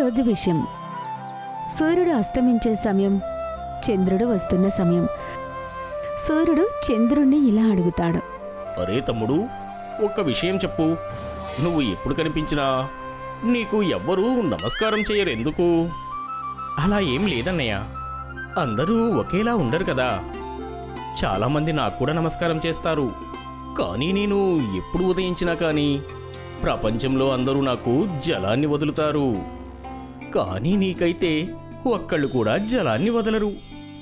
రోజు విషయం. సూర్యుడు అస్తమించే సమయం చంద్రుడు వస్తున్న సమయం. సూర్యుడు చంద్రుణ్ణి ఇలా అడుగుతాడు. అరే తమ్ముడు ఒక్క విషయం చెప్పు. నువ్వు ఎప్పుడు కనిపించినా నీకు ఎవ్వరూ నమస్కారం చేయరు ఎందుకు అలా ఏం లేదన్నయ్య. అందరూ ఒకేలా ఉండరు కదా. చాలామంది నాకు కూడా నమస్కారం చేస్తారు. కానీ నేను ఎప్పుడు ఉదయించినా కానీ ప్రపంచంలో అందరూ నాకు జలాన్ని వదులుతారు. కానీ నీకైతే ఒక్కళ్ళు కూడా జలాన్ని వదలరు.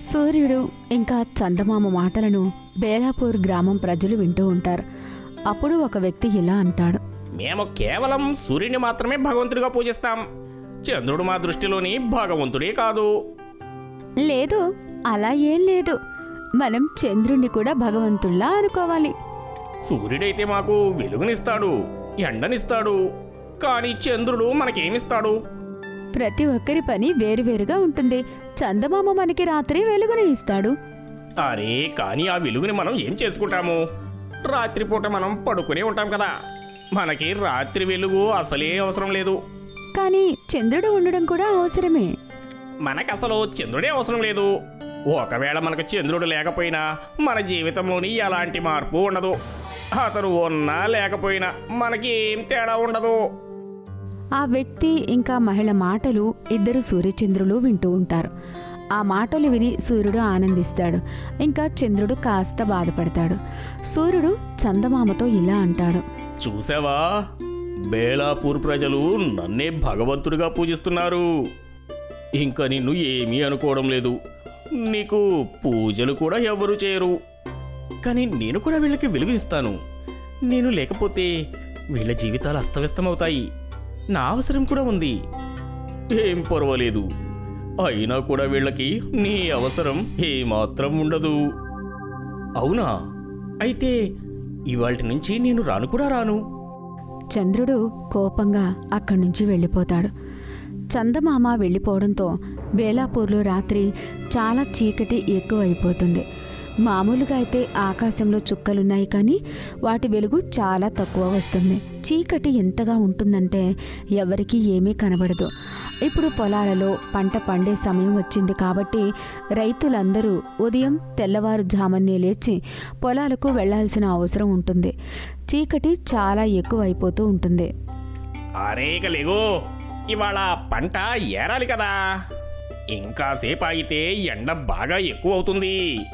సూర్యుడు ఇంకా చందమామ మాటలను బేలాపూర్ గ్రామం ప్రజలు వింటూ ఉంటారు. అప్పుడు ఒక వ్యక్తి ఇలా అంటాడు. మేము కేవలం సూర్యుని మాత్రమే భగవంతుడిగా పూజిస్తాం. చంద్రుడు మా దృష్టిలోని భగవంతుడే కాదు. లేదు అలా ఏం లేదు. మనం చంద్రుణ్ణి కూడా భగవంతుల్లా అనుకోవాలి. సూర్యుడైతే మాకు వెలుగునిస్తాడు ఎండనిస్తాడు. కానీ చంద్రుడు మనకేమిస్తాడు? ప్రతి ఒక్కరి పని వేరువేరుగా ఉంటుంది. చందమామ మనకి రాత్రి వెలుగుని ఇస్తాడు. అరే కానీ ఆ వెలుగుని మనం ఏం చేసుకుంటాము? రాత్రిపూట మనం పడుకునే ఉంటాం కదా. మనకి రాత్రి వెలుగు అసలే అవసరం లేదు. కానీ చంద్రుడు ఉండడం కూడా అవసరమే. మనకు అసలు చంద్రుడే అవసరం లేదు. ఒకవేళ మనకు చంద్రుడు లేకపోయినా మన జీవితంలోని ఎలాంటి మార్పు ఉండదు. అతను ఉన్నా లేకపోయినా మనకి ఏం తేడా ఉండదు. ఆ వ్యక్తి ఇంకా మహిళ మాటలు ఇద్దరు సూర్యచంద్రులు వింటూ ఉంటారు. ఆ మాటలు విని సూర్యుడు ఆనందిస్తాడు. ఇంకా చంద్రుడు కాస్త బాధపడతాడు. సూర్యుడు చందమామతో ఇలా అంటాడు. చూసావా? బేలాపూర్ ప్రజలు నన్నే భగవంతుడిగా పూజిస్తున్నారు. ఇంకా నిన్ను ఏమీ అనుకోవడం లేదు. నీకు పూజలు కూడా ఎవరు చేయరు. కానీ నేను కూడా వీళ్ళకి వెలుగునిస్తాను నేను లేకపోతే వీళ్ళ జీవితాలు అస్తవ్యస్తమవుతాయి. నా అవసరం కూడా ఉంది. ఏం పర్వాలేదు. అయినా కూడా వీళ్ళకి నీ అవసరం ఏమాత్రం ఉండదు. అవునా? అయితే ఇవాల్టి నుంచి నేను రాను కూడా రాను. చంద్రుడు కోపంగా అక్కడి నుంచి వెళ్ళిపోతాడు. చందమామ వెళ్ళిపోవడంతో బేలాపూర్లో రాత్రి చాలా చీకటి ఎక్కువైపోతుంది. మామూలుగా అయితే ఆకాశంలో చుక్కలున్నాయి కానీ వాటి వెలుగు చాలా తక్కువ వస్తుంది. చీకటి ఎంతగా ఉంటుందంటే ఎవరికీ ఏమీ కనబడదు. ఇప్పుడు పొలాలలో పంట పండే సమయం వచ్చింది కాబట్టి రైతులందరూ ఉదయం తెల్లవారుజామునే లేచి పొలాలకు వెళ్ళాల్సిన అవసరం ఉంటుంది. చీకటి చాలా ఎక్కువ అయిపోతూ ఉంటుంది. అరే ఇవాళ పంట ఏరాలి కదా? ఇంకా సేపు ఆగితే ఎండ బాగా ఎక్కువ అవుతుంది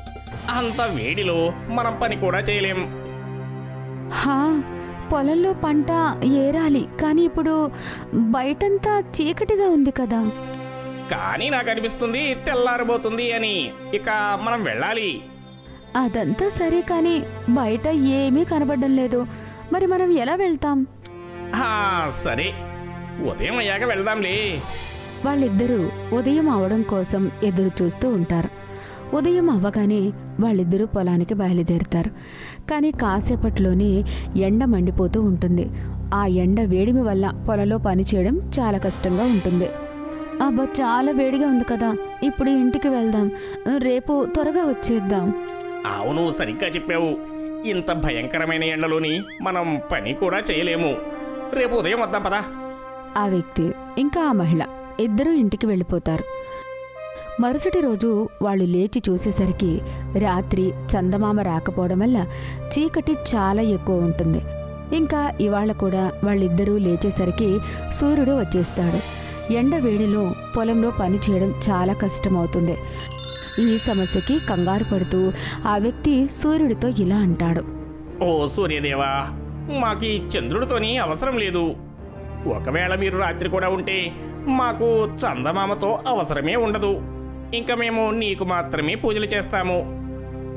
అంత వేడిలో మనం పని కూడా చేయలేం. హా పొలంలో పంట ఏరాలి కానీ ఇప్పుడు బయటంతా చీకటిగా ఉంది కదా. కానీ నాకు అనిపిస్తుంది తెల్లారబోతుంది అని. ఇక మనం వెళ్ళాలి. అదంతా సరే కానీ బయట ఏమీ కనబడడం లేదు. మరి మనం ఎలా వెళ్తాం? ఆ, సరే. ఉదయం అయ్యాక వెళ్దాంలే. వాళ్ళిద్దరూ ఉదయం అవడం కోసం ఎదురు చూస్తూ ఉంటారు. ఉదయం అవ్వగానే వాళ్ళిద్దరూ పొలానికి బయలుదేరుతారు. కానీ కాసేపట్లోనే ఎండ మండిపోతూ ఉంటుంది. ఆ ఎండ వేడిమి వల్ల పొలంలో పని చేయడం చాలా కష్టంగా ఉంటుంది. అబ్బా చాలా వేడిగా ఉంది కదా. ఇప్పుడు ఇంటికి వెళ్దాం. రేపు త్వరగా వచ్చేద్దాం. అవును సరిగ్గా చెప్పావు. ఇంత భయంకరమైన ఎండలోని మనం పని కూడా చేయలేము. రేపు ఉదయం వద్దాం పదా. ఆ వ్యక్తి ఇంకా ఆ మహిళ ఇద్దరూ ఇంటికి వెళ్ళిపోతారు. మరుసటి రోజు వాళ్ళు లేచి చూసేసరికి రాత్రి చందమామ రాకపోవడం వల్ల చీకటి చాలా ఎక్కువ ఉంటుంది. ఇంకా ఇవాళ కూడా వాళ్ళిద్దరూ లేచేసరికి సూర్యుడు వచ్చేస్తాడు. ఎండ వేడిలో పొలంలో పని చేయడం చాలా కష్టమవుతుంది. ఈ సమస్యకి కంగారు పడుతూ ఆ వ్యక్తి సూర్యుడితో ఇలా అంటాడు. ఓ సూర్యదేవా మాకు ఈ చంద్రుడితోని అవసరం లేదు. ఒకవేళ మీరు రాత్రి కూడా ఉంటే మాకు చందమామతో అవసరమే ఉండదు. ఇంకా మేము నీకు మాత్రమే పూజలు చేస్తాము.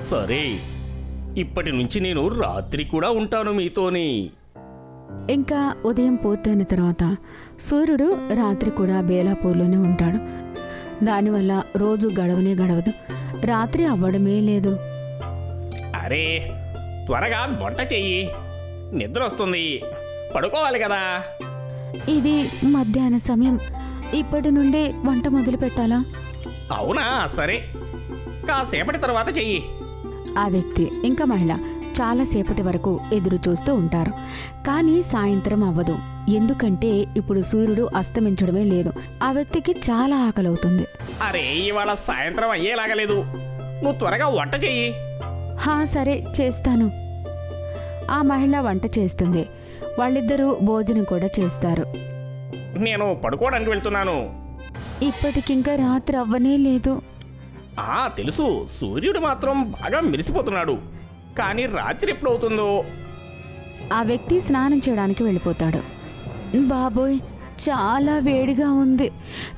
సరే. ఇప్పటి నుంచి నేను రాత్రి కూడా ఉంటాను మీతోని. ఇంకా ఉదయం పూర్తయిన తర్వాత సూర్యుడు రాత్రి కూడా బేలాపూర్లోనే ఉంటాడు. దానివల్ల రోజు గడవనే గడవదు. రాత్రి అవ్వడమే లేదు. అరే త్వరగా వంట చెయ్యి. నిద్ర వస్తుంది పడుకోవాలి కదా. ఇది మధ్యాహ్న సమయం. ఇప్పటి నుండే వంట మొదలు పెట్టాలా అవునా? సరే. కాసేపటి తర్వాత చెయ్యి. ఆ వ్యక్తి ఇంకా మహిళ చాలాసేపటి వరకు ఎదురు చూస్తూ ఉంటారు. కానీ సాయంత్రం అవ్వదు. ఎందుకంటే ఇప్పుడు సూర్యుడు అస్తమించడమే లేదు. ఆ వ్యక్తికి చాలా ఆకలవుతుంది. అరే ఇవాళ సాయంత్రం అయ్యేలాగలేదు నువ్వు త్వరగా వంట చెయ్యి. హా సరే చేస్తాను. ఆ మహిళ వంట చేస్తుంది. వాళ్ళిద్దరూ భోజనం కూడా చేస్తారు. నేను పడుకోవడానికి వెళ్తున్నాను. ఇప్పటికింకా రాత్రి అవ్వనే లేదు. ఆ తెలుసు. సూర్యుడు మాత్రం బాగా మెరిసిపోతున్నాడు. కానీ రాత్రి ఎప్పుడవుతుందో? ఆ వ్యక్తి స్నానం చేయడానికి వెళ్ళిపోతాడు. బాబోయ్ చాలా వేడిగా ఉంది.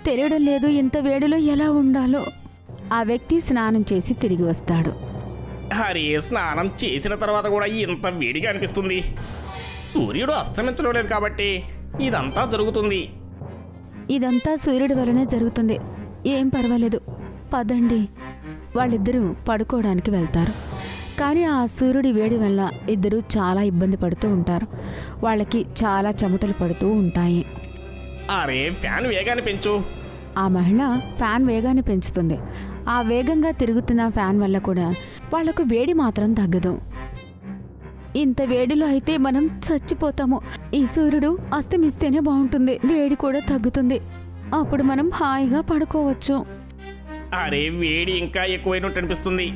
తెలియడం లేదు ఇంత వేడిలో ఎలా ఉండాలో. ఆ వ్యక్తి స్నానం చేసి తిరిగి వస్తాడు. అరే స్నానం చేసిన తర్వాత కూడా ఇంత వేడిగా అనిపిస్తుంది. సూర్యుడు అస్తమించడం లేదు కాబట్టి ఇదంతా జరుగుతుంది. ఇదంతా సూర్యుడి వలనే జరుగుతుంది. ఏం పర్వాలేదు. పదండి. వాళ్ళిద్దరూ పడుకోవడానికి వెళ్తారు. కానీ ఆ సూర్యుడి వేడి వల్ల ఇద్దరు చాలా ఇబ్బంది పడుతూ ఉంటారు. వాళ్ళకి చాలా చెమటలు పడుతూ ఉంటాయి. అరే ఫ్యాన్ వేగాన్ని పెంచు. ఆ మహిళ ఫ్యాన్ వేగాన్ని పెంచుతుంది. ఆ వేగంగా తిరుగుతున్న ఫ్యాన్ వల్ల కూడా వాళ్ళకు వేడి మాత్రం తగ్గదు. ఇంత వేడిలో అయితే మనం చచ్చిపోతాము. ఈ సూర్యుడు అస్తమిస్తేనే బాగుంటుంది. వేడి కూడా తగ్గుతుంది. అప్పుడు మనం హాయిగా పడుకోవచ్చు. అరే వేడి ఇంకా ఎక్కువైనట్టు అనిపిస్తుంది.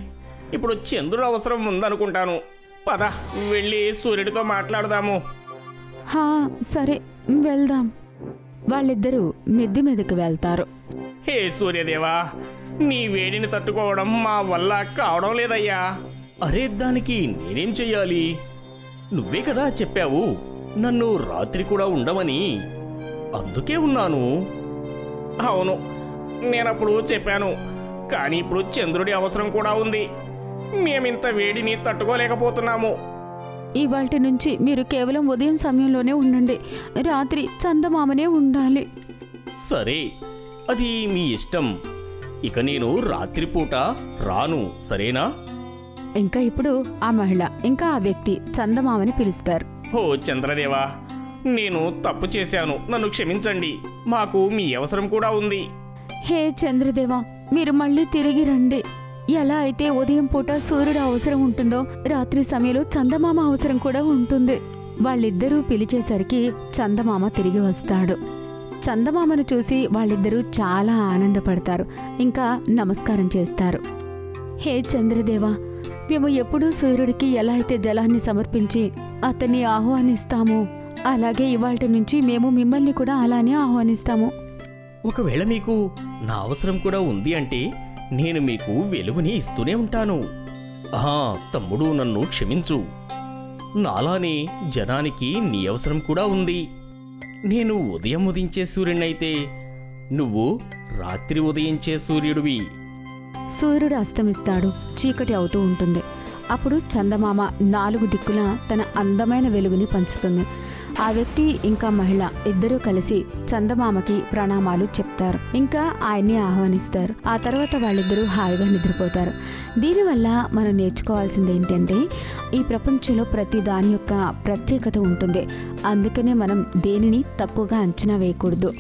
ఇప్పుడు చంద్రుడు అవసరం ఉందనుకుంటాను. పద వెళ్ళి సూర్యుడితో మాట్లాడదాము. హా సరే వెళ్దాం. వాళ్ళిద్దరూ మిద్ది మీదకి వెళ్తారు. హే సూర్యదేవా నీ వేడిని తట్టుకోవడం మా వల్ల కావడం లేదయ్యా. అరే దానికి నేనేం చెయ్యాలి? నువ్వే కదా చెప్పావు నన్ను రాత్రి కూడా ఉండమని. అందుకే ఉన్నాను. అవును నేనప్పుడు చెప్పాను కానీ ఇప్పుడు చంద్రుడి అవసరం కూడా ఉంది. మేమింత వేడిని తట్టుకోలేకపోతున్నాము. ఇవాల్టి నుంచి మీరు కేవలం ఉదయం సమయంలోనే ఉండండి. రాత్రి చందమామనే ఉండాలి. సరే అది మీ ఇష్టం. ఇక నేను రాత్రిపూట రాను సరేనా? ఇంకా ఇప్పుడు ఆ మహిళ ఇంకా ఆ వ్యక్తి చందమామని పిలుస్తారు. ఓ చంద్రదేవా నేను తప్పు చేశాను. నన్ను క్షమించండి. మాకు మీ అవసరం కూడా ఉంది. హే చంద్రదేవ మీరు మళ్ళీ తిరిగి రండి. ఎలా అయితే ఉదయం పూట సూర్యుడు అవసరం ఉంటుందో రాత్రి సమయంలో చందమామ అవసరం కూడా ఉంటుంది. వాళ్ళిద్దరూ పిలిచేసరికి చందమామ తిరిగి వస్తాడు. చందమామను చూసి వాళ్ళిద్దరూ చాలా ఆనందపడతారు. ఇంకా నమస్కారం చేస్తారు. హే చంద్రదేవ మేము ఎప్పుడూ సూర్యుడికి ఎలా అయితే జలాన్ని సమర్పించి అతన్ని ఆహ్వానిస్తామో అలాగే ఇవాళ నుంచి మేము మిమ్మల్ని కూడా అలానే ఆహ్వానిస్తాము. ఒకవేళ మీకు నా అవసరం కూడా ఉంది అంటే నేను మీకు వెలుగుని ఇస్తూనే ఉంటాను. ఆహా తమ్ముడు నన్ను క్షమించు. నాలానే జనానికి నీ అవసరం కూడా ఉంది. నేను ఉదయం ఉదయించే సూర్యుడినైతే నువ్వు రాత్రి ఉదయించే సూర్యుడివి. సూర్యుడు అస్తమిస్తాడు చీకటి అవుతూ ఉంటుంది. అప్పుడు చందమామ నాలుగు దిక్కుల తన అందమైన వెలుగుని పంచుతుంది. ఆ వ్యక్తి ఇంకా మహిళ ఇద్దరూ కలిసి చందమామకి ప్రణామాలు చెప్తారు. ఇంకా ఆయన్ని ఆహ్వానిస్తారు. ఆ తర్వాత వాళ్ళిద్దరూ హాయిగా నిద్రపోతారు. దీనివల్ల మనం నేర్చుకోవాల్సింది ఏంటంటే ఈ ప్రపంచంలో ప్రతి దాని యొక్క ప్రత్యేకత ఉంటుంది. అందుకనే మనం దేనిని తక్కువగా అంచనా వేయకూడదు.